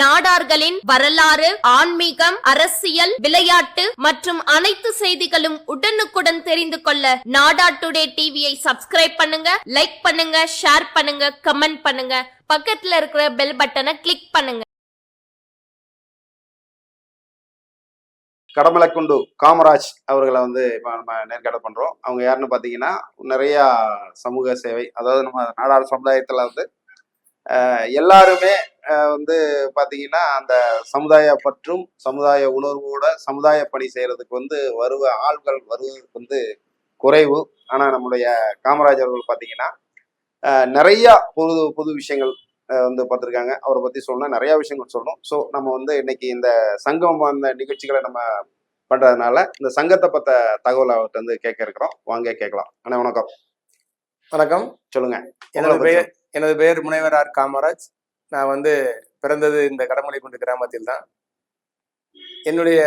நாடார்களின் வரலாறு ஆன்மீகம் அரசியல் விளையாட்டு மற்றும் அனைத்து செய்திகளும் உடனுக்குடன் தெரிந்து கொள்ள நாடா டுடே டிவியை சப்ஸ்கிரைப் பண்ணுங்க லைக் பண்ணுங்க ஷேர் பண்ணுங்க கமெண்ட் பண்ணுங்க. பக்கத்துல இருக்கிற பெல் பட்டனை கிளிக் பண்ணுங்க. கடமலைக்குண்டு காமராஜ் அவர்களை வந்து இப்போ நம்ம நேர்காணல் பண்றோம். அவங்க யாருன்னு பார்த்தீங்கன்னா நிறைய சமூக சேவை அதாவது நம்ம நாடாளு சமுதாயத்தில் வந்து எல்லாருமே வந்து பார்த்தீங்கன்னா அந்த சமுதாய பற்றும் சமுதாய உணர்வோட சமுதாய பணி செய்யறதுக்கு வந்து வருவ ஆள்கள் வருவதற்கு வந்து குறைவு. ஆனால் நம்முடைய காமராஜ் அவர்கள் பார்த்தீங்கன்னா நிறைய புது புது விஷயங்கள் வந்து பார்த்துருக்காங்க அவரை பற்றி சொல்லணும் நிறைய விஷயங்கள் சொல்லணும். ஸோ நம்ம வந்து இன்னைக்கு இந்த சங்கம் அந்த நிகழ்ச்சிகளை நம்ம பண்றதுனால இந்த சங்கத்தை பத்த தகவல் அவர்கிட்ட வந்து கேட்க இருக்கிறோம். வாங்க கேட்கலாம் அண்ணா வணக்கம். வணக்கம். சொல்லுங்க. உங்களை பெயர் எனது பெயர் முனைவர் ஆர் காமராஜ். நான் வந்து பிறந்தது இந்த கடமலைக்குண்டு கிராமத்தில் தான். என்னுடைய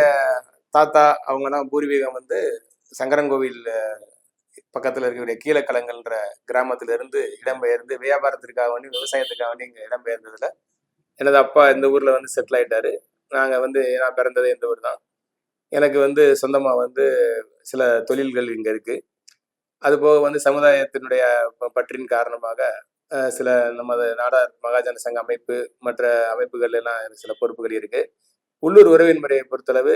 தாத்தா அவங்கெல்லாம் பூர்வீகம் வந்து சங்கரன்கோவில் பக்கத்தில் இருக்கக்கூடிய கீழக்கலங்கள்ன்ற கிராமத்திலிருந்து இடம்பெயர்ந்து வியாபாரத்திற்காக வேண்டி விவசாயத்துக்காக வேண்டி இங்கே இடம்பெயர்ந்ததில். எனது அப்பா இந்த ஊரில் வந்து செட்டில் ஆகிட்டாரு நாங்கள் வந்து நான் பிறந்தது இந்த ஊர் தான். எனக்கு வந்து சொந்தமாக வந்து சில தொழில்கள் இங்கே இருக்குது அதுபோக வந்து சமுதாயத்தினுடைய பற்றின் காரணமாக சில நமது நாடார் மகாஜன சங்க அமைப்பு மற்ற அமைப்புகள் எல்லாம் சில பொறுப்புகள் இருக்கு. உள்ளூர் உறவின் முறையை பொறுத்தளவு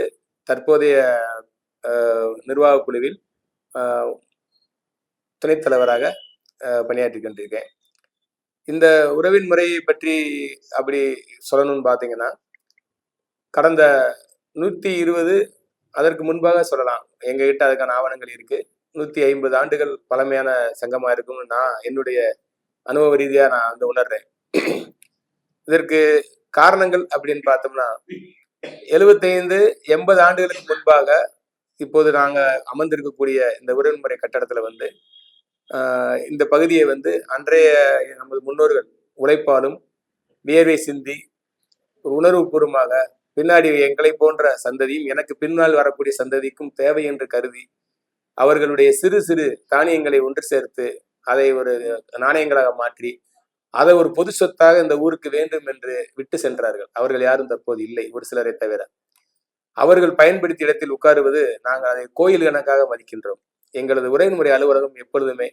தற்போதைய நிர்வாக குழுவில் துணைத் தலைவராக அஹ், கொண்டிருக்கேன். இந்த உறவின் முறையை பற்றி அப்படி சொல்லணும்னு பார்த்தீங்கன்னா கடந்த நூற்றி இருபது அதற்கு முன்பாக சொல்லலாம். எங்ககிட்ட அதுக்கான ஆவணங்கள் இருக்கு. நூற்றி ஐம்பது ஆண்டுகள் பழமையான சங்கமாக இருக்கும்னு நான் என்னுடைய அனுபவ ரீதியா நான் வந்து உணர்றேன். இதற்கு காரணங்கள் அப்படின்னு பார்த்தோம்னா எழுபத்தைந்து எண்பது ஆண்டுகளுக்கு முன்பாக இப்போது நாங்க அமர்ந்திருக்கக்கூடிய இந்த உறவுமுறை கட்டடத்துல வந்து ஆஹ், இந்த பகுதியை வந்து அன்றைய நமது முன்னோர்கள் உழைப்பாலும் வியர்வை சிந்தி உணர்வுபூர்வமாக பின்னாடி எங்களை போன்ற சந்ததியும் எனக்கு பின்னால் வரக்கூடிய சந்ததிக்கும் தேவை என்று கருதி அவர்களுடைய சிறு சிறு தானியங்களை ஒன்று சேர்த்து அதை ஒரு நாணயங்களாக மாற்றி அதை ஒரு பொது சொத்தாக இந்த ஊருக்கு வேண்டும் என்று விட்டு சென்றார்கள். அவர்கள் யாரும் தற்போது இல்லை ஒரு சிலரை தவிர. அவர்கள் பயன்படுத்திய இடத்தில் உட்காருவது நாங்கள் அதை கோயில் கணக்காக மதிக்கின்றோம். எங்களது உரைமுறை அலுவலகம் எப்பொழுதுமே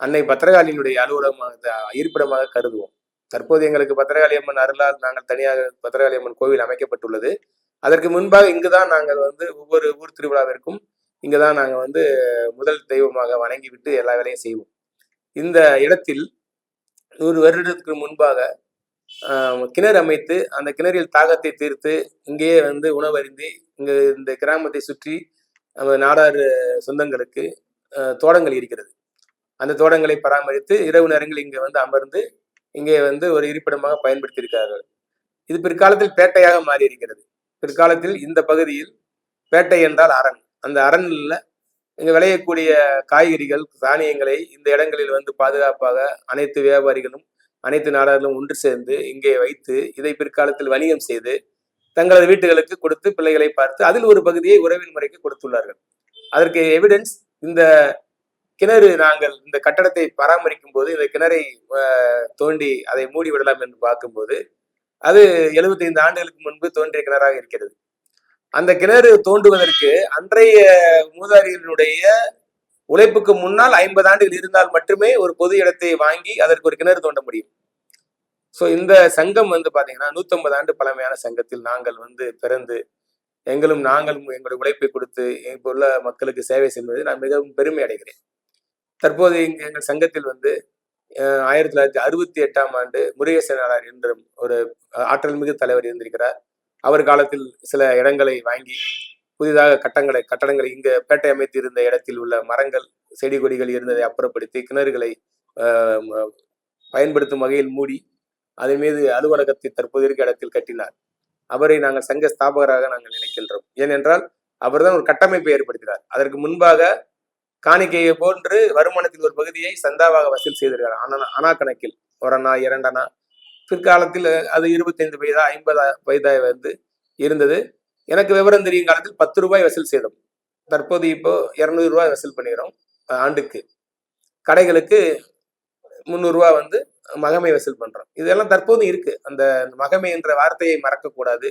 அன்னை பத்திரகாளியினுடைய அலுவலகமாக இருப்பிடமாக கருதுவோம். தற்போது எங்களுக்கு பத்திரகாளி அம்மன் அருளால் நாங்கள் தனியாக பத்திரகாளி அம்மன் கோவில் அமைக்கப்பட்டுள்ளது. அதற்கு முன்பாக இங்குதான் நாங்கள் வந்து ஒவ்வொரு ஊர் திருவிழாவிற்கும் இங்குதான் நாங்கள் வந்து முதல் தெய்வமாக வணங்கிவிட்டு எல்லா வேலையும் செய்வோம். இந்த இடத்தில் நூறு வருடத்துக்கு முன்பாக கிணறு அமைத்து அந்த கிணறில் தாகத்தை தீர்த்து இங்கேயே வந்து உணவருந்தி இங்கு இந்த கிராமத்தை சுற்றி நமது நாடார் சொந்தங்களுக்கு தோடங்கள் தோட்டங்கள் இருக்கிறது. அந்த தோட்டங்களை பராமரித்து இரவு நேரங்கள் இங்கே வந்து அமர்ந்து இங்கே வந்து ஒரு இருப்பிடமாக பயன்படுத்தி இருக்கிறார்கள் இது பிற்காலத்தில் பேட்டையாக மாறி இருக்கிறது பிற்காலத்தில் இந்த பகுதியில் பேட்டை என்றால் அரண். அந்த அரண்ல இங்கு விளையக்கூடிய காய்கறிகள் தானியங்களை இந்த இடங்களில் வந்து பாதுகாப்பாக அனைத்து வியாபாரிகளும் அனைத்து நாடார்களும் ஒன்று சேர்ந்து இங்கே வைத்து இதை பிற்காலத்தில் வணிகம் செய்து தங்களது வீட்டுகளுக்கு கொடுத்து பிள்ளைகளை பார்த்து அதில் ஒரு பகுதியை உறவின் முறைக்கு கொடுத்துள்ளார்கள். அதற்கு எவிடன்ஸ் இந்த கிணறு நாங்கள் இந்த கட்டடத்தை பராமரிக்கும் போது இந்த கிணறை அஹ், தோண்டி அதை மூடி விடலாம் என்று பார்க்கும்போது அது 75 ஆண்டுகளுக்கு முன்பு தோன்றிய கிணறாக இருக்கிறது. அந்த கிணறு தோண்டுவதற்கு அன்றைய மூதாரியினுடைய உழைப்புக்கு முன்னால் ஐம்பது ஆண்டுகள் இருந்தால் மட்டுமே ஒரு பொது இடத்தை வாங்கி அதற்கு ஒரு கிணறு தோண்ட முடியும். ஸோ இந்த சங்கம் வந்து பார்த்தீங்கன்னா நூற்றம்பது ஆண்டு பழமையான சங்கத்தில் நாங்கள் வந்து பிறந்து எங்களும் நாங்களும் எங்களுடைய உழைப்பை கொடுத்து இப்போ உள்ள மக்களுக்கு சேவை செய்வது நான் மிகவும் பெருமை அடைகிறேன். தற்போது எங்கள் சங்கத்தில் வந்து ஆயிரத்தி தொள்ளாயிரத்தி அறுபத்தி எட்டாம் ஆண்டு முருகேசனார் என்ற ஒரு ஆற்றல் மிகு தலைவர் இருந்திருக்கிறார். அவர் காலத்தில் சில இடங்களை வாங்கி புதிதாக கட்டங்களை கட்டடங்களை இங்க பேட்டை அமைத்து இருந்த இடத்தில் உள்ள மரங்கள் செடி கொடிகள் இருந்ததை அப்புறப்படுத்தி கிணறுகளை பயன்படுத்தும் வகையில் மூடி அதன் மீது அலுவலகத்தை தற்போது இருக்க இடத்தில் கட்டினார். அவரை நாங்கள் சங்க ஸ்தாபகராக நாங்கள் நினைக்கின்றோம். ஏனென்றால் அவர்தான் ஒரு கட்டமைப்பை ஏற்படுத்தினார். அதற்கு முன்பாக காணிக்கையை போன்று வருமானத்தில் ஒரு பகுதியை சந்தாவாக வசூல் செய்திருக்கிறார். அண்ணா அணா கணக்கில் ஒரு அண்ணா இரண்டனா பிற்காலத்தில் அது இருபத்தைந்து வயதா ஐம்பது வயதா வந்து இருந்தது. எனக்கு விவரம் தெரியும் காலத்தில் பத்து ரூபாய் வசூல் செய்தோம். தற்போது இப்போ இரநூறு ரூபாய் வசூல் பண்ணிடுறோம் ஆண்டுக்கு. கடைகளுக்கு முந்நூறுரூவா வந்து மகமை வசூல் பண்ணுறோம் இதெல்லாம் தற்போது இருக்கு. அந்த மகமை என்ற வார்த்தையை மறக்கக்கூடாது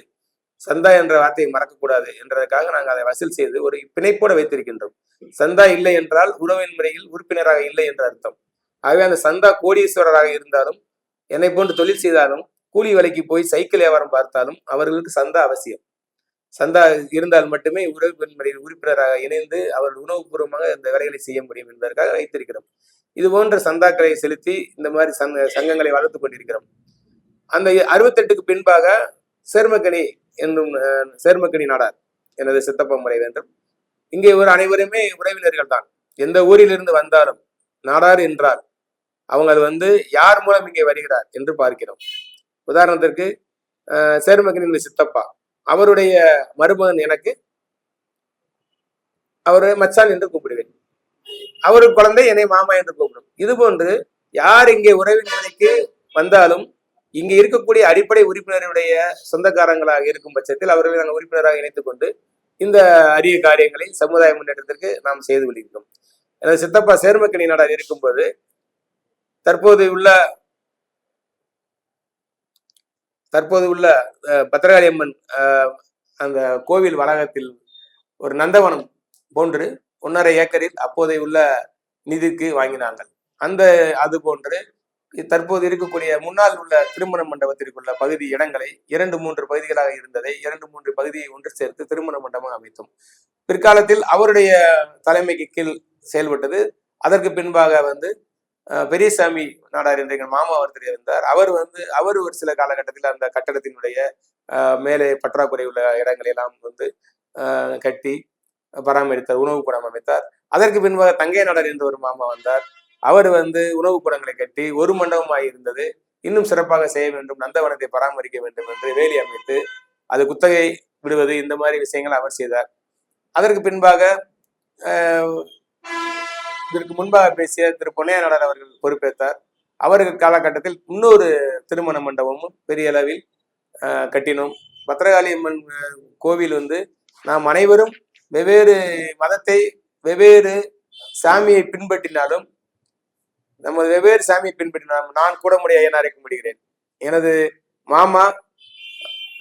சந்தா என்ற வார்த்தையை மறக்கக்கூடாது என்றதற்காக நாங்கள் அதை வசூல் செய்து ஒரு பிணைப்போடு வைத்திருக்கின்றோம். சந்தா இல்லை என்றால் உறவின் முறையில் உறுப்பினராக இல்லை என்ற அர்த்தம். ஆகவே அந்த சந்தா கோடீஸ்வரராக இருந்தாலும் என்னை போன்று தொழில் செய்தாலும் கூலி விலைக்கு போய் சைக்கிள் வியாபாரம் பார்த்தாலும் அவர்களுக்கு சந்தா அவசியம். சந்தா இருந்தால் மட்டுமே உறவின் முறையில் உறுப்பினராக இணைந்து அவர்கள் உணவுபூர்வமாக இந்த வேலைகளை செய்ய முடியும் என்பதற்காக வைத்திருக்கிறோம் இது போன்ற சந்தாக்களை செலுத்தி இந்த மாதிரி சங்க சங்கங்களை வளர்த்து கொண்டிருக்கிறோம். அந்த அறுபத்தெட்டுக்கு பின்பாக சேர்மக்கனி என்னும் சேர்மக்கணி சேர்மக்கனி நாடார் எனது சித்தப்பா முறை வேண்டும் இங்கே ஒரு அனைவருமே உறவினர்கள் தான் எந்த ஊரிலிருந்து வந்தாலும் நாடார் என்றால் அவங்க அது வந்து யார் மூலம் இங்கே வருகிறார் என்று பார்க்கிறோம். உதாரணத்திற்கு சேர்மகனின் சித்தப்பா. அவருடைய மருமகன் எனக்கு அவரு மச்சான் என்று கூப்பிடுவேன். அவரு குழந்தை என்னை மாமா என்று கூப்பிடும். இது போன்று யார் இங்கே உறவினருக்கு வந்தாலும் இங்கு இருக்கக்கூடிய அடிப்படை உறுப்பினருடைய சொந்தக்காரங்களாக இருக்கும் பட்சத்தில் அவர்களை நாங்கள் உறுப்பினராக இணைத்துக் கொண்டு இந்த அரிய காரியங்களை சமுதாய முன்னேற்றத்திற்கு நாம் செய்து கொண்டிருக்கிறோம். எனது சித்தப்பா சேர்மக்கணி நாடார் இருக்கும்போது தற்போது உள்ள தற்போது உள்ள பத்திரகாளி அம்மன் அந்த கோவில் வளாகத்தில் ஒரு நந்தவனம் போன்று ஒன்றரை ஏக்கரில் அப்போதை உள்ள நிதிக்கு வாங்கினாங்கள் அந்த அது போன்று தற்போது இருக்கக்கூடிய முன்னால் உள்ள திருமண மண்டபத்திற்குள்ள பகுதி இடங்களை இரண்டு மூன்று பகுதிகளாக இருந்ததை இரண்டு மூன்று பகுதியை ஒன்று சேர்த்து திருமண மண்டபம் அமைத்தோம். பிற்காலத்தில் அவருடைய தலைமைக்கு கீழ் செயல்பட்டது. அதற்கு பின்பாக வந்து பெரியசாமி நாடார் என்ற எங்கள் மாமா ஒருத்தர் இருந்தார். அவர் வந்து அவர் ஒரு சில காலகட்டத்தில் அந்த கட்டடத்தினுடைய மேலே பற்றாக்குறை உள்ள இடங்களை எல்லாம் வந்து கட்டி பராமரித்தார் உணவு கூடம் அமைத்தார். அதற்கு பின்பாக தங்கை நாடார் என்ற ஒரு மாமா வந்தார். அவர் வந்து உணவு கூடங்களை கட்டி ஒரு மண்டபமாக இருந்தது. இன்னும் சிறப்பாக செய்ய வேண்டும் நந்தவனத்தை பராமரிக்க வேண்டும் என்று வேலி அமைத்து அது குத்தகை விடுவது இந்த மாதிரி விஷயங்களை அவர் செய்தார். அதற்கு பின்பாக ஆஹ், இதற்கு முன்பாக பேசிய திரு பொன்னையநாடர் அவர்கள் பொறுப்பேற்றார். அவர்கள் காலகட்டத்தில் இன்னொரு திருமண மண்டபமும் பெரிய அளவில் கட்டினோம். பத்திரகாளி அம்மன் கோவில் வந்து நாம் அனைவரும் வெவ்வேறு மதத்தை வெவ்வேறு சாமியை பின்பற்றினாலும் நமது வெவ்வேறு சாமியை பின்பற்றினாலும் நான் கூட முடிய ஐயனாரை கும்பிடுகிறேன் எனது மாமா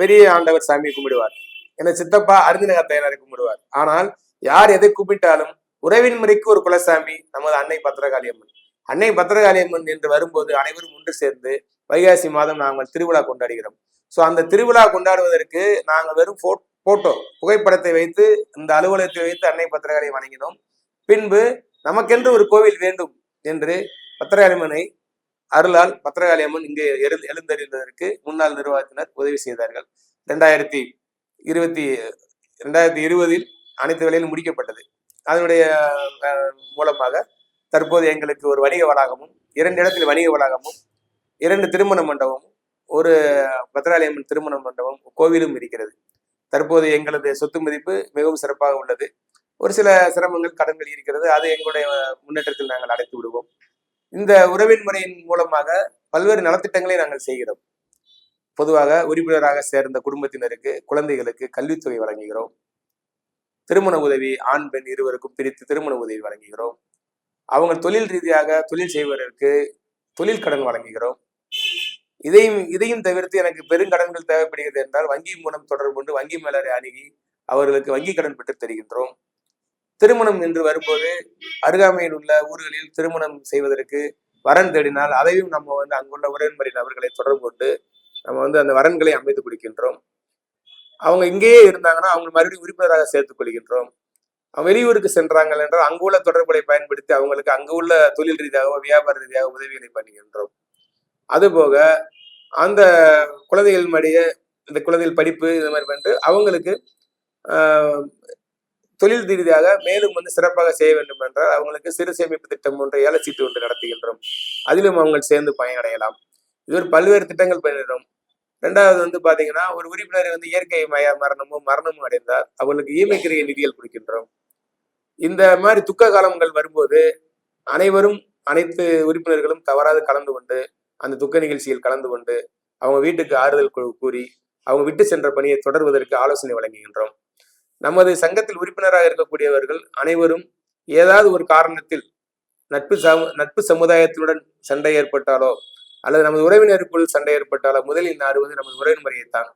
பெரிய ஆண்டவர் சாமியை கும்பிடுவார். எனது சித்தப்பா அருந்தினகத்தை ஐயனாரை கும்பிடுவார் ஆனால் யார் எதை கும்பிட்டாலும் உறவின் முறைக்கு ஒரு குலசாமி நமது அன்னை பத்திரகாளி அம்மன் அன்னை பத்திரகாளி அம்மன் என்று வரும்போது அனைவரும் ஒன்று சேர்ந்து வைகாசி மாதம் நாங்கள் திருவிழா கொண்டாடுகிறோம். ஸோ அந்த திருவிழா கொண்டாடுவதற்கு நாங்கள் வெறும் போட்டோ புகைப்படத்தை வைத்து இந்த அலுவலகத்தை வைத்து அன்னை பத்திரகாளி வணங்கினோம். பின்பு நமக்கென்று ஒரு கோவில் வேண்டும் என்று பத்திரகாளி அம்மனை அருளால் பத்திரகாளி அம்மன் இங்கே எழு எழுந்தறிந்ததற்கு முன்னாள் நிர்வாகத்தினர் உதவி செய்தார்கள். ரெண்டாயிரத்தி இருபத்தி ரெண்டாயிரத்தி இருபதில் அனைத்து வேலையிலும் முடிக்கப்பட்டது. அதனுடைய மூலமாக தற்போது எங்களுக்கு ஒரு வணிக வளாகமும் இரண்டு இடத்தில் வணிக வளாகமும் இரண்டு திருமண மண்டபமும் ஒரு பத்திரகாளி திருமண மண்டபம் கோவிலும் இருக்கிறது. தற்போது எங்களது சொத்து மதிப்பு மிகவும் சிறப்பாக உள்ளது. ஒரு சில சிரமங்கள் கடன்கள் இருக்கிறது. அது எங்களுடைய முன்னேற்றத்தில் நாங்கள் அடைத்து விடுவோம். இந்த உறவின் முறையின் மூலமாக பல்வேறு நலத்திட்டங்களை நாங்கள் செய்கிறோம். பொதுவாக உறுப்பினராக சேர்ந்த குடும்பத்தினருக்கு குழந்தைகளுக்கு கல்வித்தொகை வழங்குகிறோம். திருமண உதவி ஆண் பெண் இருவருக்கும் பிரித்து திருமண உதவி வழங்குகிறோம். அவங்க தொழில் ரீதியாக தொழில் செய்வதற்கு தொழில் கடன் வழங்குகிறோம். இதையும் இதையும் தவிர்த்து எனக்கு பெருங்கடன்கள் தேவைப்படுகிறது என்றால் வங்கி மூலம் தொடர்பு கொண்டு வங்கி மேலரை அணுகி அவர்களுக்கு வங்கி கடன் பெற்று தருகின்றோம். திருமணம் என்று வரும்போது அருகாமையில் உள்ள ஊர்களில் திருமணம் செய்வதற்கு வரன் தேடினால் அதையும் நம்ம வந்து அங்குள்ள உறவின்முறை நபர்களை தொடர்பு கொண்டு நம்ம வந்து அந்த வரன்களை அமைத்து கொடுக்கின்றோம். அவங்க இங்கேயே இருந்தாங்கன்னா அவங்க மறுபடியும் உறுப்பினராக சேர்த்துக் கொள்கின்றோம். அவங்க வெளியூருக்கு சென்றாங்கள் என்றால் அங்குள்ள தொடர்புகளை பயன்படுத்தி அவங்களுக்கு அங்கு உள்ள தொழில் ரீதியாக வியாபார ரீதியாக உதவிகளை பண்ணுகின்றோம். அதுபோக அந்த குழந்தைகள் மடிய இந்த குழந்தைகள் படிப்பு இந்த மாதிரி பண்ணிட்டு அவங்களுக்கு தொழில் ரீதியாக மேலும் வந்து சிறப்பாக செய்ய வேண்டும் என்றால் அவங்களுக்கு சிறு சேமிப்பு திட்டம் ஒன்று ஏல சீட்டு ஒன்று நடத்துகின்றோம். அதிலும் அவங்க சேர்ந்து பயனடையலாம். இது ஒரு பல்வேறு திட்டங்கள் பயனிடும் ரெண்டாவது வந்து பாத்தீங்கன்னா ஒரு உறுப்பினர் வந்து இயற்கை மய மரணமும் மரணமும் அடைந்தால் அவர்களுக்கு ஈமைக்கிரிய நிதிகள் கொடுக்கின்றோம். இந்த மாதிரி துக்க காலங்கள் வரும்போது அனைவரும் அனைத்து உறுப்பினர்களும் தவறாது கலந்து கொண்டு அந்த துக்க நிகழ்ச்சியில் கலந்து கொண்டு அவங்க வீட்டுக்கு ஆறுதல் கூறி அவங்க விட்டு சென்ற பணியை தொடர்வதற்கு ஆலோசனை வழங்குகின்றோம். நமது சங்கத்தில் உறுப்பினராக இருக்கக்கூடியவர்கள் அனைவரும் ஏதாவது ஒரு காரணத்தில் நட்பு சம நட்பு சமுதாயத்துடன் சண்டை ஏற்பட்டாலோ அல்லது நமது உறவினருக்குள் சண்டை ஏற்பட்டால் முதலில் நாடுவது நமது உறவின் முறையைத்தான்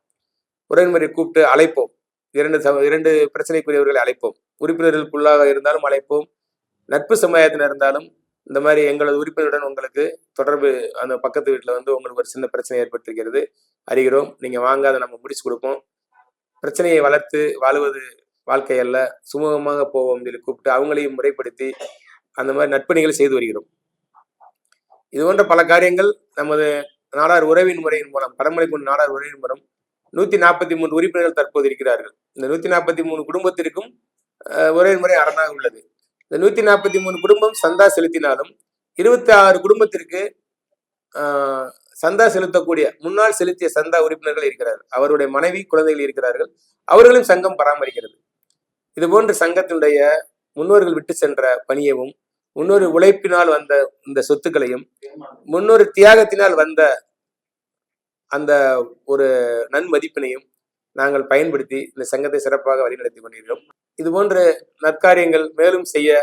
உறவின் முறையை கூப்பிட்டு அழைப்போம். இரண்டு சம இரண்டு பிரச்சனைக்குரியவர்களை அழைப்போம். உறுப்பினர்களுக்குள்ளாக இருந்தாலும் அழைப்போம். நட்பு சமுதாயத்தினர் இருந்தாலும் இந்த மாதிரி எங்களது உறுப்பினருடன் உங்களுக்கு தொடர்பு அந்த பக்கத்து வீட்டில் வந்து உங்களுக்கு ஒரு சின்ன பிரச்சனை ஏற்பட்டிருக்கிறது அறிகிறோம். நீங்கள் வாங்க அதை நம்ம முடிச்சு கொடுப்போம். பிரச்சனையை வளர்த்து வாழுவது வாழ்க்கையல்ல சுமூகமாக போவோம் சொல்லி கூப்பிட்டு அவங்களையும் முறைப்படுத்தி அந்த மாதிரி நட்பணிகளை செய்து வருகிறோம். இது போன்ற பல காரியங்கள் நமது நாடார் உறவின் முறையின் மூலம் கடமலை கொண்டு நாடார் உறவின் மூலம் நூத்தி நாற்பத்தி மூணு உறுப்பினர்கள் தற்போது இருக்கிறார்கள். இந்த நூத்தி நாற்பத்தி மூணு குடும்பத்திற்கும் உறவின் முறை அரணாக உள்ளது. இந்த நூத்தி நாற்பத்தி மூணு குடும்பம் சந்தா செலுத்தினாலும் இருபத்தி ஆறு குடும்பத்திற்கு ஆஹ், சந்தா செலுத்தக்கூடிய முன்னாள் செலுத்திய சந்தா உறுப்பினர்கள் இருக்கிறார் அவருடைய மனைவி குழந்தைகள் இருக்கிறார்கள். அவர்களும் சங்கம் பராமரிக்கிறது. இது போன்ற சங்கத்தினுடைய முன்னோர்கள் விட்டு சென்ற பணியவும் முன்னொரு உழைப்பினால் வந்த இந்த சொத்துக்களையும் முன்னொரு தியாகத்தினால் வந்த அந்த ஒரு நன்மதிப்பினையும் நாங்கள் பயன்படுத்தி இந்த சங்கத்தை சிறப்பாக வழிநடத்தி கொண்டிருக்கிறோம். இது போன்ற நற்காரியங்கள் மேலும் செய்ய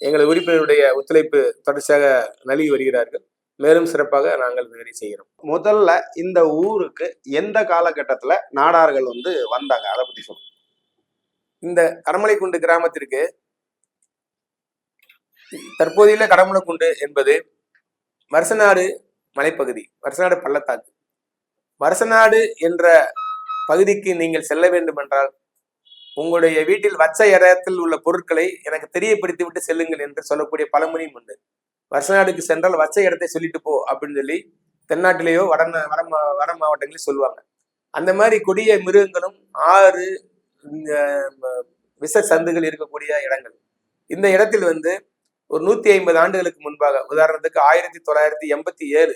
எங்கள் உறுப்பினருடைய ஒத்துழைப்பு தொடர்ச்சியாக நல்கி வருகிறார்கள். மேலும் சிறப்பாக நாங்கள் வேலை செய்கிறோம். முதல்ல இந்த ஊருக்கு எந்த காலகட்டத்துல நாடார்கள் வந்து வந்தாங்க? அதை பத்தி சொல்லுங்க. இந்த கடமலைக்குண்டு கிராமத்திற்கு தற்போதையுள்ள கடமலைக்குண்டு என்பது வருசநாடு மலைப்பகுதி வருசநாடு பள்ளத்தாக்கு. வருசநாடு என்ற பகுதிக்கு நீங்கள் செல்ல வேண்டும் என்றால் உங்களுடைய வீட்டில் வச்ச இடத்தில் உள்ள பொருட்களை எனக்கு தெரியப்படுத்தி விட்டு செல்லுங்கள் என்று சொல்லக்கூடிய பழமொழியும் உண்டு. வருஷநாடுக்கு சென்றால் வச்ச இடத்தை சொல்லிட்டு போ அப்படின்னு சொல்லி தென்னாட்டிலேயோ வட வட வட மாவட்டங்களையும் சொல்லுவாங்க. அந்த மாதிரி கொடிய மிருகங்களும் ஆறு இந்த விஷ சந்துகள் இருக்கக்கூடிய இடங்கள். இந்த இடத்தில் வந்து ஒரு நூத்தி ஐம்பது ஆண்டுகளுக்கு முன்பாக உதாரணத்துக்கு ஆயிரத்தி தொள்ளாயிரத்தி எண்பத்தி ஏழு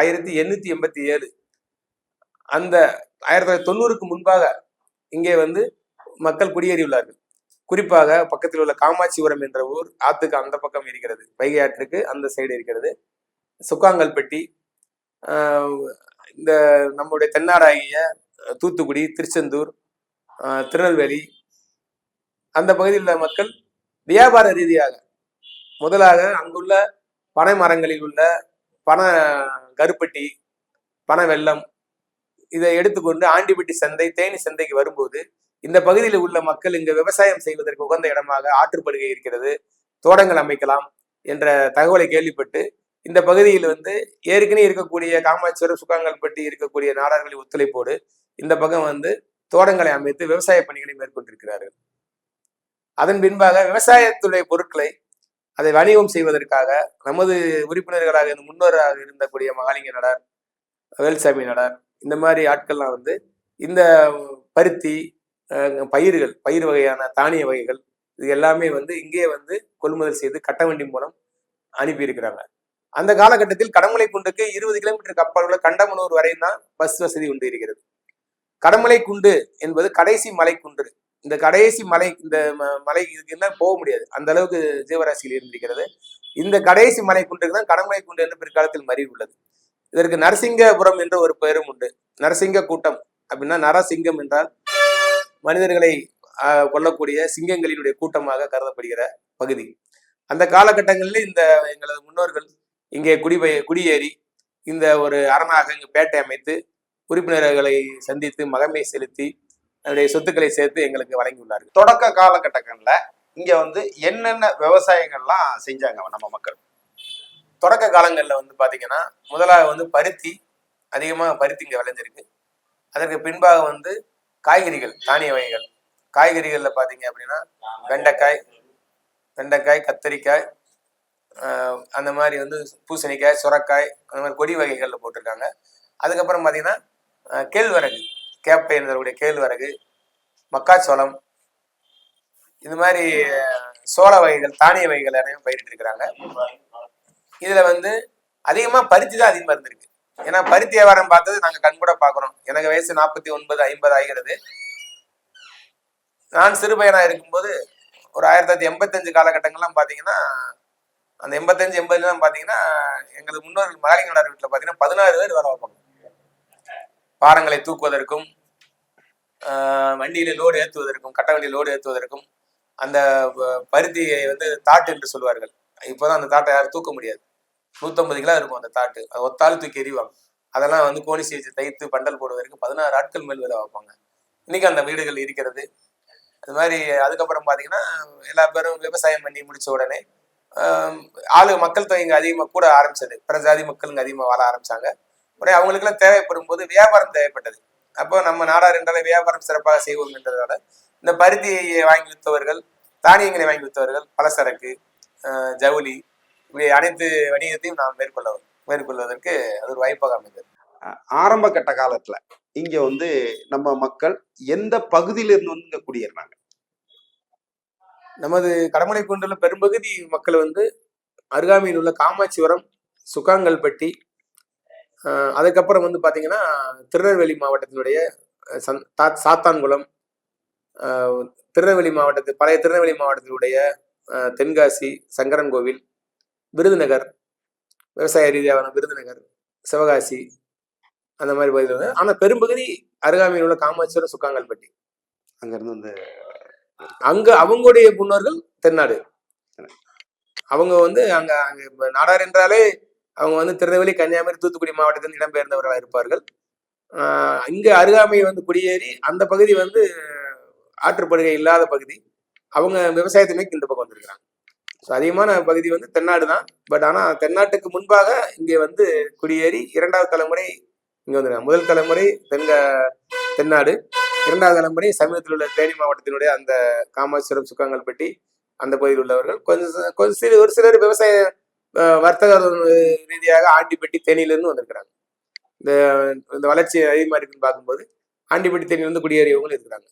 ஆயிரத்தி எண்ணூத்தி எண்பத்தி ஏழு. அந்த ஆயிரத்தி தொள்ளாயிரத்தி தொண்ணூறுக்கு முன்பாக இங்கே வந்து மக்கள் குடியேறியுள்ளார்கள். குறிப்பாக பக்கத்தில் உள்ள காமாட்சிபுரம் என்ற ஊர் ஆத்துக்கு அந்த பக்கம் இருக்கிறது வைகை ஆற்றுக்கு அந்த சைடு இருக்கிறது. சுக்காங்கல்பட்டி இந்த நம்முடைய தென்னாடாகிய தூத்துக்குடி திருச்செந்தூர் திருநெல்வேலி அந்த பகுதியில் உள்ள மக்கள் வியாபார ரீதியாக முதலாக அங்குள்ள பனை மரங்களில் உள்ள பன கருப்பட்டி பன வெள்ளம் இதை எடுத்துக்கொண்டு ஆண்டிபட்டி சந்தை தேனி சந்தைக்கு வரும்போது இந்த பகுதியில் உள்ள மக்கள் இங்கு விவசாயம் செய்வதற்கு உகந்த இடமாக ஆற்றுப்படுகை இருக்கிறது. தோட்டங்கள் அமைக்கலாம் என்ற தகவலை கேள்விப்பட்டு இந்த பகுதியில் வந்து ஏற்கனவே இருக்கக்கூடிய காமாட்சியர் சுக்காங்கல்பட்டி இருக்கக்கூடிய நாடார்களின் ஒத்துழைப்போடு இந்த பக்கம் வந்து தோட்டங்களை அமைத்து விவசாய பணிகளை மேற்கொண்டிருக்கிறார்கள். அதன் பின்பாக விவசாயத்துடைய பொருட்களை அதை வணிகம் செய்வதற்காக நமது உறுப்பினர்களாக இருந்து முன்னோராக இருந்தக்கூடிய மகாலிங்க நடார் வேல்சாமி நடார் இந்த மாதிரி ஆட்கள்லாம் வந்து இந்த பருத்தி பயிர்கள் பயிர் வகையான தானிய வகைகள் இது எல்லாமே வந்து இங்கே வந்து கொள்முதல் செய்து கட்ட வண்டி மூலம் அனுப்பியிருக்கிறாங்க அந்த காலகட்டத்தில் கடமலை குண்டுக்கு இருபது கிலோமீட்டருக்கு அப்பால் உள்ள கண்டமனூர் வரையும் தான் பஸ் வசதி உண்டு இருக்கிறது. கடமலை குண்டு என்பது கடைசி மலைக்குன்று இந்த கடைசி மலை இந்த ம- மலை இதுக்கு என்ன போக முடியாது. அந்த அளவுக்கு ஜீவராசியில் இருந்திருக்கிறது. இந்த கடைசி மலை குன்றுக்கு தான் கடமலை குண்டு என்று பிற்காலத்தில் மறி உள்ளது. இதற்கு நரசிங்கபுரம் என்ற ஒரு பெயரும் உண்டு. நரசிங்க கூட்டம் அப்படின்னா நரசிங்கம் என்றால் மனிதர்களை கொல்லக்கூடிய சிங்கங்களினுடைய கூட்டமாக கருதப்படுகிற பகுதி. அந்த காலகட்டங்களில் இந்த எங்களது முன்னோர்கள் இங்கே குடிபெய குடியேறி இந்த ஒரு அரணாக இங்கு பேட்டை அமைத்து உறுப்பினர்களை சந்தித்து மகமை செலுத்தி அதனுடைய சொத்துக்களை சேர்த்து எங்களுக்கு வழங்கியுள்ளார்கள். தொடக்க காலகட்டங்கள்ல இங்க வந்து என்னென்ன விவசாயங்கள்லாம் செஞ்சாங்க நம்ம மக்கள்? தொடக்க காலங்களில் வந்து பார்த்தீங்கன்னா முதலாக வந்து பருத்தி அதிகமாக பருத்தி இங்கே விளைஞ்சிருக்கு. அதற்கு பின்பாக வந்து காய்கறிகள் தானிய வகைகள். காய்கறிகளில் பார்த்தீங்க அப்படின்னா வெண்டைக்காய் வெண்டைக்காய் கத்தரிக்காய் அந்த மாதிரி வந்து பூசணிக்காய் சுரக்காய் அந்த மாதிரி கொடி வகைகளில் போட்டிருக்காங்க. அதுக்கப்புறம் பார்த்தீங்கன்னா கேழ்வரகு. கேப்பை என்பதற்குரிய கேழ்வரகு மக்காச்சோளம் இது மாதிரி சோள வகைகள் தானிய வகைகள் நிறைய பயிரிட்டு இருக்கிறாங்க இதுல வந்து அதிகமா பருத்தி தான் அதிகமா இருந்திருக்கு. ஏன்னா பருத்தி வியாபாரம் பார்த்தது நாங்க கண்கூட பாக்குறோம் எனக்கு வயசு நாற்பத்தி ஒன்பது ஐம்பது ஆகிறது. நான் சிறுபையனா இருக்கும்போது ஒரு ஆயிரத்தி தொள்ளாயிரத்தி எண்பத்தஞ்சு காலகட்டங்கள்லாம் பாத்தீங்கன்னா அந்த எண்பத்தஞ்சு எண்பதுலாம் பாத்தீங்கன்னா எங்களது முன்னோர்கள் மலையாளி வீட்டில் பாத்தீங்கன்னா பதினாறு பேர் வேலை வைப்பாங்க பாரங்களை தூக்குவதற்கும் ஆஹ் வண்டியில லோடு ஏற்றுவதற்கும் கட்ட வண்டியில் லோடு ஏற்றுவதற்கும் அந்த பருத்தியை வந்து தாட்டு என்று சொல்வார்கள். இப்போதான் அந்த தாட்டை யாரும் தூக்க முடியாது. நூற்றம்பது கிலோ இருக்கும் அந்த தாட்டு. அது ஒத்தாள் தூக்கி எறிவாங்க. அதெல்லாம் வந்து கோணி வச்சு தைத்து பண்டல் போடுவதற்கு பதினாறு ஆட்கள் மேல் வேலை வைப்பாங்க இன்னைக்கு அந்த வீடுகள் இருக்கிறது. அது மாதிரி அதுக்கப்புறம் பார்த்தீங்கன்னா எல்லா பேரும் விவசாயம் பண்ணி முடிச்ச உடனே ஆஹ், ஆளு மக்கள் தொகை இங்கே அதிகமாக கூட ஆரம்பிச்சது. பிற ஜாதி மக்கள் இங்கே அதிகமாக வாழ ஆரம்பிச்சாங்க. உடனே அவங்களுக்குலாம் தேவைப்படும் போது வியாபாரம் தேவைப்பட்டது. அப்போ நம்ம நாடார் என்றாலே வியாபாரம் சிறப்பாக செய்வோம் என்றதால இந்த பருத்தியை வாங்கி விற்றவர்கள் தானியங்களை வாங்கி விற்றவர்கள் பலசரக்கு ஜவுளி இப்படி அனைத்து வணிகத்தையும் நாம் மேற்கொள்ள மேற்கொள்வதற்கு அது ஒரு வாய்ப்பாக அமைந்தது. ஆரம்ப கட்ட காலத்துல இங்க வந்து நம்ம மக்கள் எந்த பகுதியில இருந்து வந்து இங்க குடியேறினாங்க? நமது கடமலை குன்றுல பெரும்பகுதி மக்கள் வந்து அருகாமையில் உள்ள காமாட்சிபுரம் சுக்காங்கல்பட்டி அதுக்கப்புறம் வந்து பாத்தீங்கன்னா திருநெல்வேலி மாவட்டத்தினுடைய சந்- தா- சாத்தான்குளம் திருநெல்வேலி மாவட்டத்து பழைய திருநெல்வேலி மாவட்டத்தினுடைய தென்காசி சங்கரன்கோவில் விருதுநகர் விவசாய ரீதியான விருதுநகர் சிவகாசி அந்த மாதிரி பகுதியில் வந்து ஆனால் பெரும்பகுதி அருகாமையில் உள்ள காமாட்சிபுரம் சுக்காங்கல்பட்டி. அங்க இருந்து வந்து அங்க அவங்களுடைய முன்னோர்கள் தென்னாடு. அவங்க வந்து அங்க அங்க நாடார் என்றாலே அவங்க வந்து திருநெல்வேலி கன்னியாகுமரி தூத்துக்குடி மாவட்டத்தில் இடம்பெயர்ந்தவர்களாக இருப்பார்கள். இங்கே அருகாமையை அருகாமை வந்து குடியேறி அந்த பகுதி வந்து ஆற்றுப்படுகை இல்லாத பகுதி. அவங்க விவசாயத்தை நோக்கி இந்த பக்கம் வந்திருக்கிறாங்க. ஸோ அதிகமான பகுதி வந்து தென்னாடு தான். பட் ஆனால் தென்னாட்டுக்கு முன்பாக இங்கே வந்து குடியேறி இரண்டாவது தலைமுறை இங்கே வந்து முதல் தலைமுறை தென்க தென்னாடு. இரண்டாவது தலைமுறை சமீபத்தில் உள்ள தேனி மாவட்டத்தினுடைய அந்த காமாட்சிபுரம் சுக்காங்கல்பட்டி அந்த பகுதியில் உள்ளவர்கள். கொஞ்சம் கொஞ்சம் சிறு ஒரு சிலர் விவசாய வர்த்தக ரீதியாக ஆண்டிப்பட்டி தேனியிலிருந்து வந்திருக்கிறாங்க. இந்த இந்த வளர்ச்சி அதிகமாக இருக்குன்னு பார்க்கும்போது ஆண்டிப்பட்டி தேனியிலிருந்து குடியேறியவங்களும் இருக்கிறாங்க.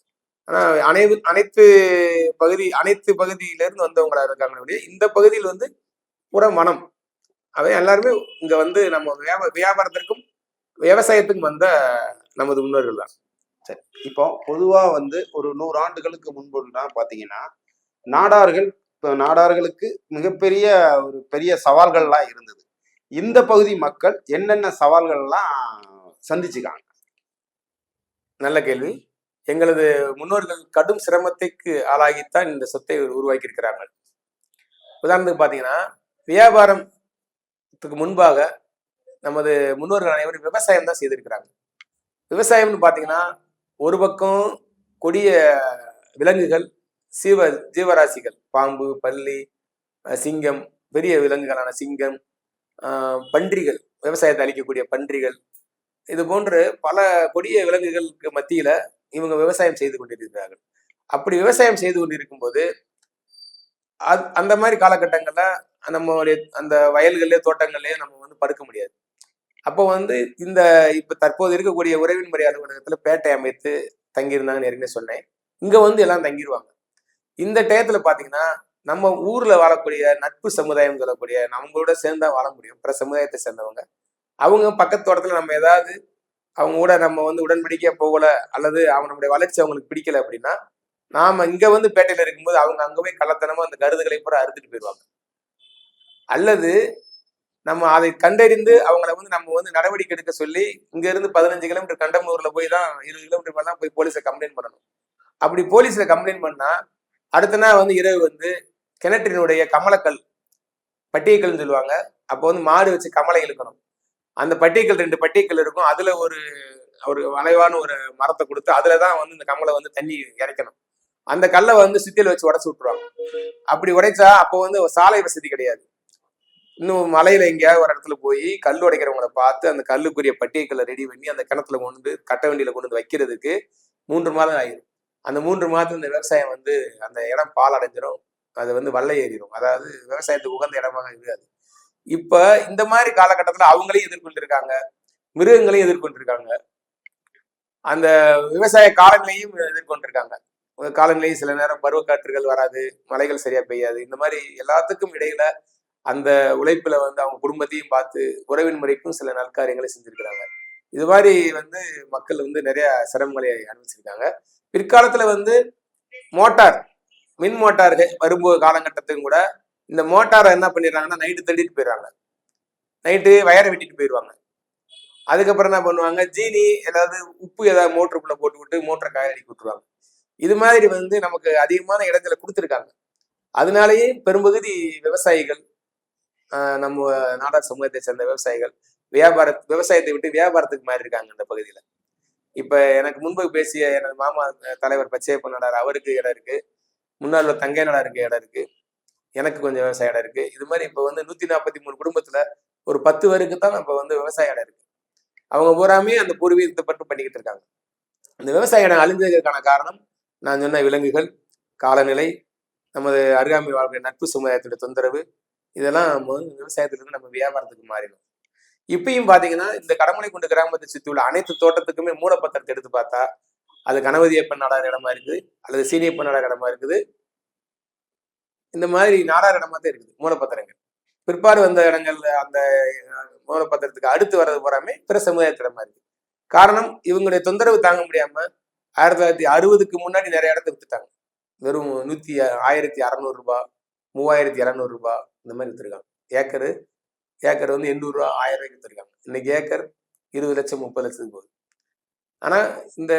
ஆனால் அனைவு அனைத்து பகுதி அனைத்து பகுதியிலிருந்து வந்தவங்களா இருக்காங்க இந்த பகுதியில் வந்து புறம் மனம் அவை எல்லாருமே இங்க வந்து நம்ம வியாபாரத்திற்கும் விவசாயத்துக்கும் வந்த நமது முன்னோர்கள் தான். சரி இப்போ பொதுவா வந்து ஒரு நூறு ஆண்டுகளுக்கு முன்புலாம் பார்த்தீங்கன்னா நாடார்கள் நாடார்களுக்கு மிகப்பெரிய ஒரு பெரிய சவால்கள்லாம் இருந்தது. இந்த பகுதி மக்கள் என்னென்ன சவால்கள்லாம் சந்திச்சுக்காங்க? நல்ல கேள்வி. எங்களது முன்னோர்கள் கடும் சிரமத்துக்கு ஆளாகித்தான் இந்த சொத்தை உருவாக்கி இருக்கிறாங்க உதாரணத்துக்கு பார்த்தீங்கன்னா வியாபாரத்துக்கு முன்பாக நமது முன்னோர்கள் அனைவரும் விவசாயம் தான் செய்திருக்கிறாங்க. விவசாயம்னு பார்த்தீங்கன்னா ஒரு பக்கம் கொடிய விலங்குகள் சீவ ஜீவராசிகள். பாம்பு பல்லி சிங்கம் பெரிய விலங்குகளான சிங்கம் ஆஹ் பன்றிகள் விவசாயத்தை அளிக்கக்கூடிய பன்றிகள். இது போன்று பல கொடிய விலங்குகளுக்கு மத்தியில இவங்க விவசாயம் செய்து கொண்டிருக்கிறார்கள். அப்படி விவசாயம் செய்து கொண்டிருக்கும் போது அது அந்த மாதிரி காலகட்டங்கள்ல நம்மளுடைய அந்த வயல்கள்லயே தோட்டங்கள்லயே நம்ம வந்து படுக்க முடியாது. அப்போ வந்து இந்த இப்ப தற்போது இருக்கக்கூடிய உறவின் முறை அலுவலகத்துல பேட்டை அமைத்து தங்கியிருந்தாங்கன்னு ஏற்கனவே சொன்னேன். இங்க வந்து எல்லாம் தங்கிடுவாங்க இந்த டயத்துல பாத்தீங்கன்னா நம்ம ஊர்ல வாழக்கூடிய நட்பு சமுதாயம் சொல்லக்கூடிய நம்மளோட சேர்ந்தா வாழ முடியும். பிற சமுதாயத்தை சேர்ந்தவங்க. அவங்க பக்கத்து தோட்டத்துல நம்ம ஏதாவது அவங்க கூட நம்ம வந்து உடன்படிக்கையா போகல அல்லது அவனுடைய வளர்ச்சி அவங்களுக்கு பிடிக்கல அப்படின்னா நாம இங்க வந்து பேட்டையில இருக்கும்போது அவங்க அங்க போய் கள்ளத்தனமா அந்த கருதுகளை பூரா அறுத்துட்டு போயிடுவாங்க அல்லது நம்ம அதை கண்டறிந்து அவங்கள வந்து நம்ம வந்து நடவடிக்கை எடுக்க சொல்லி இங்க இருந்து பதினஞ்சு கிலோமீட்டர் கண்டமூர்ல போய் தான் இருபது கிலோமீட்டர் தான் போய் போலீஸை கம்ப்ளைண்ட் பண்ணணும். அப்படி போலீஸ்ல கம்ப்ளைண்ட் பண்ணா அடுத்த நாள் வந்து இரவு வந்து கிணற்றினுடைய கமலக்கல் பட்டியக்கல்னு சொல்லுவாங்க. அப்போ வந்து மாடு வச்சு கமலை இழுக்கணும். அந்த பட்டியக்கல் ரெண்டு பட்டியக்கல் இருக்கும். அதுல ஒரு ஒரு வளைவான ஒரு மரத்தை கொடுத்து அதுல தான் வந்து இந்த கமலை வந்து தண்ணி இறைக்கணும். அந்த கல்லை வந்து சுத்தியில வச்சு உடச்சு விட்டுருவாங்க. அப்படி உடைச்சா அப்போ வந்து சாலை வசதி கிடையாது. இன்னும் மலையில எங்கேயாவது ஒரு இடத்துல போய் கல் உடைக்கிறவங்கள பார்த்து அந்த கல்லுக்குரிய பட்டியக்கல்லை ரெடி பண்ணி அந்த கிணத்துல கொண்டு வந்து கட்ட வண்டியில கொண்டு வந்து வைக்கிறதுக்கு மூன்று மாதம் ஆயிரும். அந்த மூன்று மாதத்துல இந்த விவசாயம் வந்து அந்த இடம் பால் அடைஞ்சிரும் அது வந்து வல்லை ஏறிடும் அதாவது விவசாயத்துக்கு உகந்த இடமாக இருக்காது. இப்ப இந்த மாதிரி காலகட்டத்துல அவங்களையும் எதிர்கொண்டிருக்காங்க. மிருகங்களையும் எதிர்கொண்டிருக்காங்க. அந்த விவசாய காலங்களையும் எதிர்கொண்டிருக்காங்க. காலநிலையும் சில நேரம் பருவக்காற்றுகள் வராது மழைகள் சரியா பெய்யாது. இந்த மாதிரி எல்லாத்துக்கும் இடையில அந்த உழைப்புல வந்து அவங்க குடும்பத்தையும் பார்த்து உறவின் முறைக்கும் சில நற்காரியங்களை செஞ்சிருக்கிறாங்க. இது மாதிரி வந்து மக்கள் வந்து நிறைய சிரமங்களை அனுபவிச்சிருக்காங்க. பிற்காலத்துல வந்து மோட்டார் மின் மோட்டார்கள் வரும்போது காலகட்டத்துக்கும் கூட இந்த மோட்டாரை என்ன பண்ணிடுறாங்கன்னா நைட்டு தள்ளிட்டு போயிடுறாங்க. நைட்டு வயரை வெட்டிட்டு போயிடுவாங்க. அதுக்கப்புறம் என்ன பண்ணுவாங்க ஜீனி ஏதாவது உப்பு ஏதாவது மோட்டருக்குள்ள போட்டு விட்டு மோட்டரை காய அடிக்க விட்டுருவாங்க. இது மாதிரி வந்து நமக்கு அதிகமான இடங்களை கொடுத்துருக்காங்க. அதனாலேயே பெரும்பகுதி விவசாயிகள் ஆஹ் நம்ம நாடார் சமூகத்தை சேர்ந்த விவசாயிகள் வியாபார விவசாயத்தை விட்டு வியாபாரத்துக்கு மாறி இருக்காங்க இந்த பகுதியில. இப்ப எனக்கு முன்பு பேசிய எனது மாமா தலைவர் பச்சையப்ப நாடார் அவருக்கு இடம் இருக்கு. முன்னாள் உள்ள தங்கை நாடாருக்கு இடம் இருக்கு. எனக்கு கொஞ்சம் விவசாய இடம் இருக்கு. இது மாதிரி இப்ப வந்து நூத்தி நாற்பத்தி மூணு குடும்பத்துல ஒரு பத்து பேருக்கு தான் இப்ப வந்து விவசாய இடம் இருக்கு. அவங்க பூராமே அந்த பூர்வீகத்தை பட்டு பண்ணிக்கிட்டு இருக்காங்க. இந்த விவசாய இடம் அழிஞ்சதுக்கான காரணம் நான் சொன்ன விலங்குகள் காலநிலை நமது அருகாமை வாழ்க்கை நட்பு சமுதாயத்துடைய தொந்தரவு இதெல்லாம் வந்து விவசாயத்திலிருந்து நம்ம வியாபாரத்துக்கு மாறிடும். இப்பயும் பாத்தீங்கன்னா இந்த கடமலை குண்டு கிராமத்தை சுத்தி உள்ள அனைத்து தோட்டத்துக்குமே மூலப்பத்திரத்தை எடுத்து பார்த்தா அது கணபதியப்பன் நாடார் இடமா இருக்குது அல்லது சீனியப்பன் நாடார் இடமா இருக்குது. இந்த மாதிரி நாடார் இடமா தான் இருக்குது மூலப்பத்திரங்கள். பிற்பாடு வந்த இடங்கள்ல அந்த மூலப்பத்திரத்துக்கு அடுத்து வர்றது பூராமே பிற சமுதாயத்திடமா இருக்கு காரணம் இவங்களுடைய தொந்தரவு தாங்க முடியாம ஆயிரத்தி தொள்ளாயிரத்தி அறுபதுக்கு முன்னாடி நிறைய இடத்த வித்துட்டாங்க. வெறும் நூத்தி ஆயிரத்தி அறநூறு ரூபாய் மூவாயிரத்தி இரநூறு ரூபாய் இந்த மாதிரி வித்துருக்காங்க. ஏக்கரு ஏக்கர் வந்து எண்ணூறு ரூபா ஆயிரம் ரூபாய்க்கு வித்துருக்காங்க. இன்னைக்கு ஏக்கர் இருபது லட்சம் முப்பது லட்சத்துக்கு போகுது. ஆனா இந்த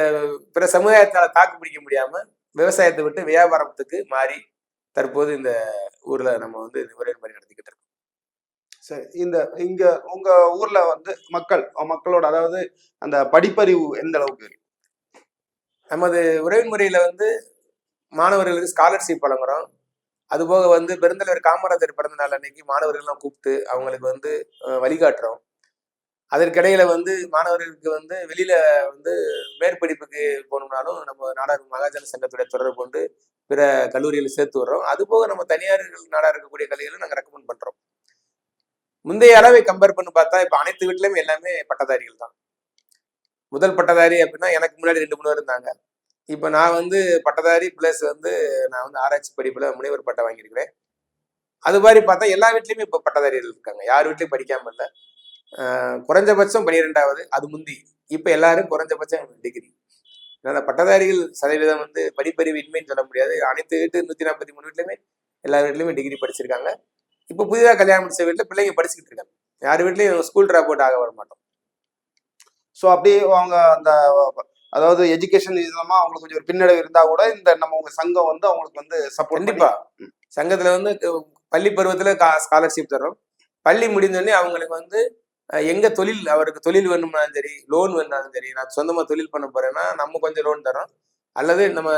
பிற சமுதாயத்தால தாக்கு பிடிக்க முடியாம விவசாயத்தை விட்டு வியாபாரத்துக்கு மாறி தற்போது இந்த ஊர்ல நம்ம வந்து ஒரே மாதிரி நடத்திக்கிட்டு இருக்கோம். சரி இந்த இங்க உங்க ஊர்ல வந்து மக்கள் மக்களோட அதாவது அந்த படிப்பறிவு எந்த அளவுக்கு நமது உறவின் முறையில வந்து மாணவர்களுக்கு ஸ்காலர்ஷிப் வழங்குறோம். அதுபோக வந்து பெருந்தலைவர் காமராஜர் பிறந்த நாள் அன்னைக்கு மாணவர்கள்லாம் கூப்பிட்டு அவங்களுக்கு வந்து வழிகாட்டுறோம். அதற்கிடையில வந்து மாணவர்களுக்கு வந்து வெளியில வந்து மேற்படிப்புக்கு போகணும்னாலும் நம்ம நாடார் மகாஜன சங்கத்துடைய தொடர்பு கொண்டு பிற கல்லூரிகளை சேர்த்து வர்றோம் அதுபோக நம்ம தனியார்கள் நாடா இருக்கக்கூடிய கல்லூரிகளை நாங்கள் ரெக்கமெண்ட் பண்றோம். முந்தைய அளவை கம்பேர் பண்ணி பார்த்தா இப்ப அனைத்து வீட்லயுமே எல்லாமே பட்டதாரிகள் தான். முதல் பட்டதாரி அப்படின்னா எனக்கு முன்னாடி ரெண்டு மூணு பேர் இருந்தாங்க. இப்போ நான் வந்து பட்டதாரி ப்ளஸ் வந்து நான் வந்து ஆராய்ச்சி படிப்பில் முனைவர் பட்டம் வாங்கியிருக்கிறேன். அது மாதிரி பார்த்தா எல்லா வீட்லேயுமே இப்போ பட்டதாரிகள் இருக்காங்க. யார் வீட்லேயும் படிக்காம இல்லை. குறைஞ்சபட்சம் பன்னிரெண்டாவது அது முந்தி. இப்போ எல்லாரும் குறைஞ்சபட்சம் டிகிரி அதனால பட்டதாரிகள் சதவீதம் வந்து படிப்பறிவு இன்மைன்னு சொல்ல முடியாது. அனைத்து வீட்டு நூற்றி நாற்பத்தி மூணு வீட்லையுமே எல்லா வீட்லையுமே டிகிரி படிச்சிருக்காங்க. இப்போ புதிதாக கல்யாணம் முடிச்ச வீட்டில் பிள்ளைங்க படிச்சுக்கிட்டு இருக்காங்க. யார் வீட்லேயும் ஸ்கூல் ட்ராப் அவுட் ஆக வர மாட்டோம். ஸோ அப்படியே அவங்க அந்த அதாவது எஜுகேஷன் விதமா அவங்களுக்கு கொஞ்சம் ஒரு பின்னடைவு இருந்தா கூட இந்த நம்ம உங்க சங்கம் வந்து அவங்களுக்கு வந்து சப்போர்ட் கண்டிப்பா. சங்கத்துல வந்து பள்ளி பருவத்துல ஸ்காலர்ஷிப் தரும் பள்ளி முடிந்தோடனே அவங்களுக்கு வந்து எங்க தொழில் அவருக்கு தொழில் வேணும்னாலும் சரி லோன் வேணும்னாலும் சரி நான் சொந்தமா தொழில் பண்ண போறேன்னா நம்ம கொஞ்சம் லோன் தரோம் அல்லது நம்ம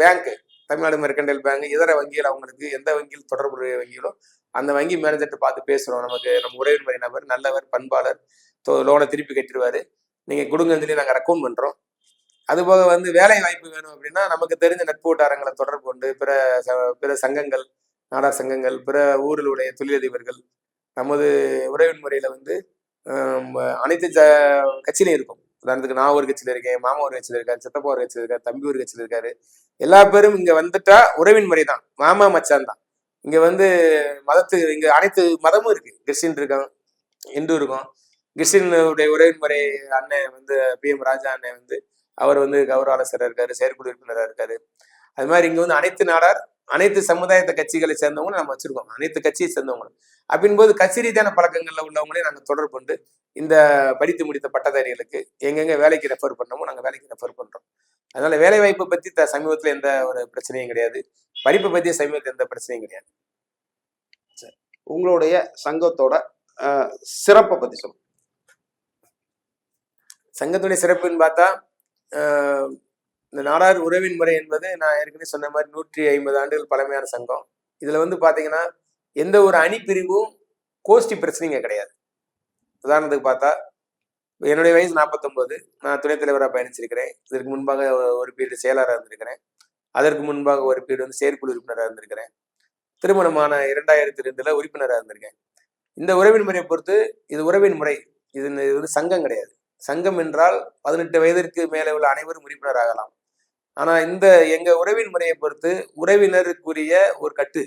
பேங்க் தமிழ்நாடு மெர்கண்டல் பேங்க் இதர வங்கிகள் அவங்களுக்கு எந்த வங்கியில் தொடர்புடைய வங்கிகளோ அந்த வங்கி மேனேஜர்கிட்ட பார்த்து பேசுறோம். நமக்கு நம்ம உறவின் முறை நபர் நல்லவர் பண்பாளர் லோனை திருப்பி கட்டிடுவாரு. நீங்க கொடுங்கன்னு சொல்லி நாங்க ரெக்கமெண்ட் பண்றோம். அதுபோக வந்து வேலை வாய்ப்பு வேணும் அப்படின்னா நமக்கு தெரிஞ்ச நட்பு வட்டாரங்களை தொடர்பு கொண்டு பிற ச- பிற சங்கங்கள் நாடார் சங்கங்கள் பிற ஊர்களுடைய தொழிலதிபர்கள் நமது உறவின் முறையில வந்து அனைத்து ஜ கட்சியிலையும் இருக்கும். உதாரணத்துக்கு நான் ஒரு கட்சியில இருக்கேன் மாமா ஒரு கட்சியில இருக்காரு சித்தப்பா ஒரு கட்சியில இருக்காரு தம்பி ஒரு கட்சியில இருக்காரு. எல்லா பேரும் இங்க வந்துட்டா உறவின் முறை தான். மாமா மச்சான் தான். இங்க வந்து மதத்து இங்க அனைத்து மதமும் இருக்கு. கிறிஸ்டின் இருக்கும் இந்து இருக்கும். கிறிஸ்டினுடைய உறவின் முறை அண்ணன் வந்து பி எம் ராஜா அண்ணன் வந்து அவர் வந்து கௌரவ ஆலோசகராக இருக்காரு செயற்குழு உறுப்பினராக இருக்காரு. அது மாதிரி இங்க வந்து அனைத்து நாடார் அனைத்து சமுதாயத்தை கட்சிகளை சேர்ந்தவங்களும் நம்ம வச்சிருக்கோம். அனைத்து கட்சியை சேர்ந்தவங்களும் அப்படின் போது கட்சி ரீதியான பழக்கங்கள்ல உள்ளவங்களே நாங்க தொடர்பு கொண்டு இந்த படித்து முடித்த பட்டதாரிகளுக்கு எங்கெங்க வேலைக்கு ரெஃபர் பண்ணமோ நாங்க வேலைக்கு ரெஃபர் பண்றோம். அதனால வேலை வாய்ப்பை பத்தி த- சமீபத்துல எந்த ஒரு பிரச்சனையும் கிடையாது. படிப்பை பத்தி சமீபத்துல எந்த பிரச்சனையும் கிடையாது. உங்களுடைய சங்கத்தோட சிறப்பை பத்தி சொல்லுங்க. சங்கத்துடைய சிறப்புன்னு பார்த்தா இந்த நாடார் உறவின் முறை என்பது நான் ஏற்கனவே சொன்ன மாதிரி நூற்றி ஐம்பது ஆண்டுகள் பழமையான சங்கம். இதில் வந்து பார்த்தீங்கன்னா எந்த ஒரு அணிப்பிரிவும் கோஷ்டி பிரச்சனைங்க கிடையாது. உதாரணத்துக்கு பார்த்தா என்னுடைய வயசு நாற்பத்தொம்போது நான் துணைத் தலைவராக பயணிச்சிருக்கிறேன். இதற்கு முன்பாக ஒரு பீரியடு செயலராக இருந்திருக்கிறேன். அதற்கு முன்பாக ஒரு பீரியடு வந்து செயற்குழு உறுப்பினராக இருந்திருக்கிறேன். திருமணமான இரண்டாயிரத்தி ரெண்டில் உறுப்பினராக இருந்திருக்கேன். இந்த உறவின் முறையை பொறுத்து இது உறவின் முறை. இது இது வந்து சங்கம் கிடையாது. சங்கம் என்றால் பதினெட்டு வயதிற்கு மேலே உள்ள அனைவரும் உறுப்பினர் ஆகலாம் ஆனா இந்த எங்க உறவின் முறையை பொறுத்து உறவினருக்குரிய ஒரு கட்டு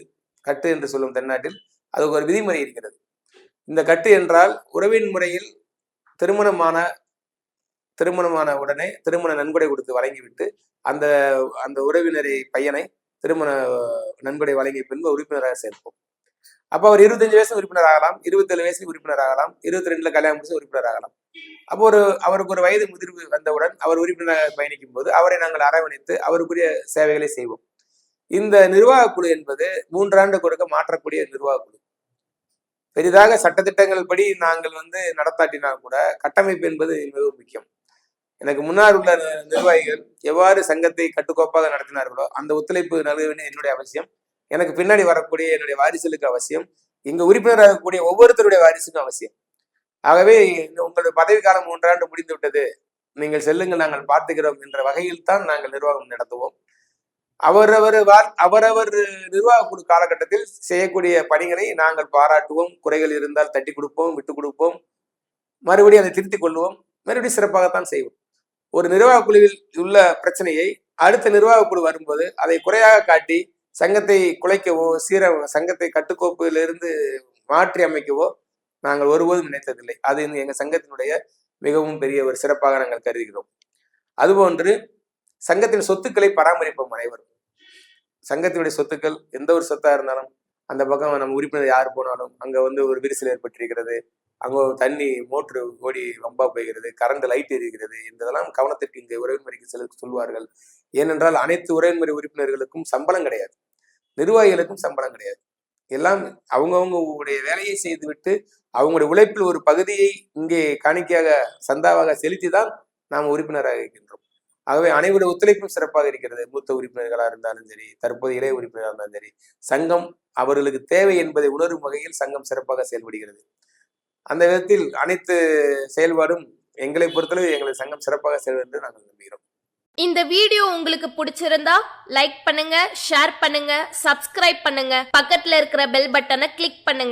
கட்டு என்று சொல்லும் தென்னாட்டில் அதுக்கு ஒரு விதிமுறை இருக்கிறது. இந்த கட்டு என்றால் உறவின் முறையில் திருமணமான திருமணமான உடனே திருமண நன்கொடை கொடுத்து வழங்கிவிட்டு அந்த அந்த உறவினரை பையனை திருமண நன்கொடை வழங்கிய பின்பு உறுப்பினராக சேர்ப்போம். அப்போ அவர் இருபத்தஞ்சு வயசு உறுப்பினர் ஆகலாம் இருபத்தேழு வயசுல உறுப்பினர் ஆகலாம் இருபத்தி ரெண்டுல கல்யாணம் முடிச்சு உறுப்பினர் ஆகலாம் அப்போ ஒரு அவருக்கு ஒரு வயது முதிர்வு வந்தவுடன் அவர் உறுப்பினராக பயணிக்கும் போது அவரை நாங்கள் அரவணைத்து அவருக்குரிய சேவைகளை செய்வோம். இந்த நிர்வாக குழு என்பது மூன்றாண்டு கொடுக்க மாற்றக்கூடிய நிர்வாக குழு. பெரிதாக சட்டத்திட்டங்கள் படி நாங்கள் வந்து நடத்தாட்டினால் கூட கட்டமைப்பு என்பது மிகவும் முக்கியம். எனக்கு முன்னால் உள்ள நிர்வாகிகள் எவ்வாறு சங்கத்தை கட்டுக்கோப்பாக நடத்தினார்களோ அந்த ஒத்துழைப்பு நல்க வேண்டிய என்னுடைய அவசியம். எனக்கு பின்னாடி வரக்கூடிய என்னுடைய வாரிசுகளுக்கு அவசியம். இங்க உறுப்பினராக இருக்கக்கூடிய ஒவ்வொருத்தருடைய வாரிசுக்கும் அவசியம். ஆகவே உங்களுடைய பதவிக்காலம் மூன்றாண்டு முடிந்து விட்டது நீங்கள் செல்லுங்கள் நாங்கள் பார்த்துக்கிறோம் என்ற வகையில் தான் நாங்கள் நிர்வாகம் நடத்துவோம். அவரவர் வா- அவரவர் நிர்வாக குழு காலகட்டத்தில் செய்யக்கூடிய பணிகளை நாங்கள் பாராட்டுவோம். குறைகள் இருந்தால் தட்டி கொடுப்போம் விட்டு கொடுப்போம். மறுபடியும் அதை திருத்திக் கொள்வோம். மறுபடியும் சிறப்பாகத்தான் செய்வோம். ஒரு நிர்வாக குழுவில் உள்ள பிரச்சனையை அடுத்த நிர்வாக குழு வரும்போது அதை குறையாக காட்டி சங்கத்தை குலைக்கவோ சீர சங்கத்தை கட்டுக்கோப்பிலிருந்து மாற்றி அமைக்கவோ நாங்கள் ஒருபோதும் நினைத்ததில்லை. அது எங்கள் சங்கத்தினுடைய மிகவும் பெரிய ஒரு சிறப்பாக நாங்கள் கருதுகிறோம். அதுபோன்று சங்கத்தின் சொத்துக்களை பராமரிப்போம் அனைவரும். சங்கத்தினுடைய சொத்துக்கள் எந்த ஒரு சொத்தா இருந்தாலும் அந்த பக்கம் நம்ம உறுப்பினர் யார் போனாலும் அங்க வந்து ஒரு விரிசல் ஏற்பட்டிருக்கிறது. அங்கே தண்ணி மோட்ரு ஓடி ரொம்ப போகிறது கரண்ட் லைட் எரிகிறது. என்பதெல்லாம் கவனத்திற்கு இங்கே உறவின்முறைக்கு செல் சொல்வார்கள். ஏனென்றால் அனைத்து உறவின்முறை உறுப்பினர்களுக்கும் சம்பளம் கிடையாது. நிர்வாகிகளுக்கும் சம்பளம் கிடையாது. எல்லாம் அவங்கவுங்க உடைய வேலையை செய்துவிட்டு அவங்களுடைய உழைப்பில் ஒரு பகுதியை இங்கே காணிக்கையாக சந்தாவாக செலுத்தி தான் நாம் உறுப்பினராக இருக்கின்றோம். ஆகவே அனைவருடைய ஒத்துழைப்பும் சிறப்பாக இருக்கிறது. மூத்த உறுப்பினர்களாக இருந்தாலும் சரி தற்போது இளைய உறுப்பினராக இருந்தாலும் சரி சங்கம் அவர்களுக்கு தேவை என்பதை உணரும் வகையில் சங்கம் சிறப்பாக செயல்படுகிறது. அந்த விதத்தில் அனைத்து செயல்பாடும் எங்களை பொறுத்தளவு எங்களை சங்கம் சிறப்பாக செல்வது என்று நாங்கள் நம்புகிறோம். இந்த வீடியோ உங்களுக்கு பிடிச்சிருந்தா லைக் பண்ணுங்க ஷேர் பண்ணுங்க சப்ஸ்கிரைப் பண்ணுங்க. பக்கத்துல இருக்கிற பெல் பட்டனை கிளிக் பண்ணுங்க.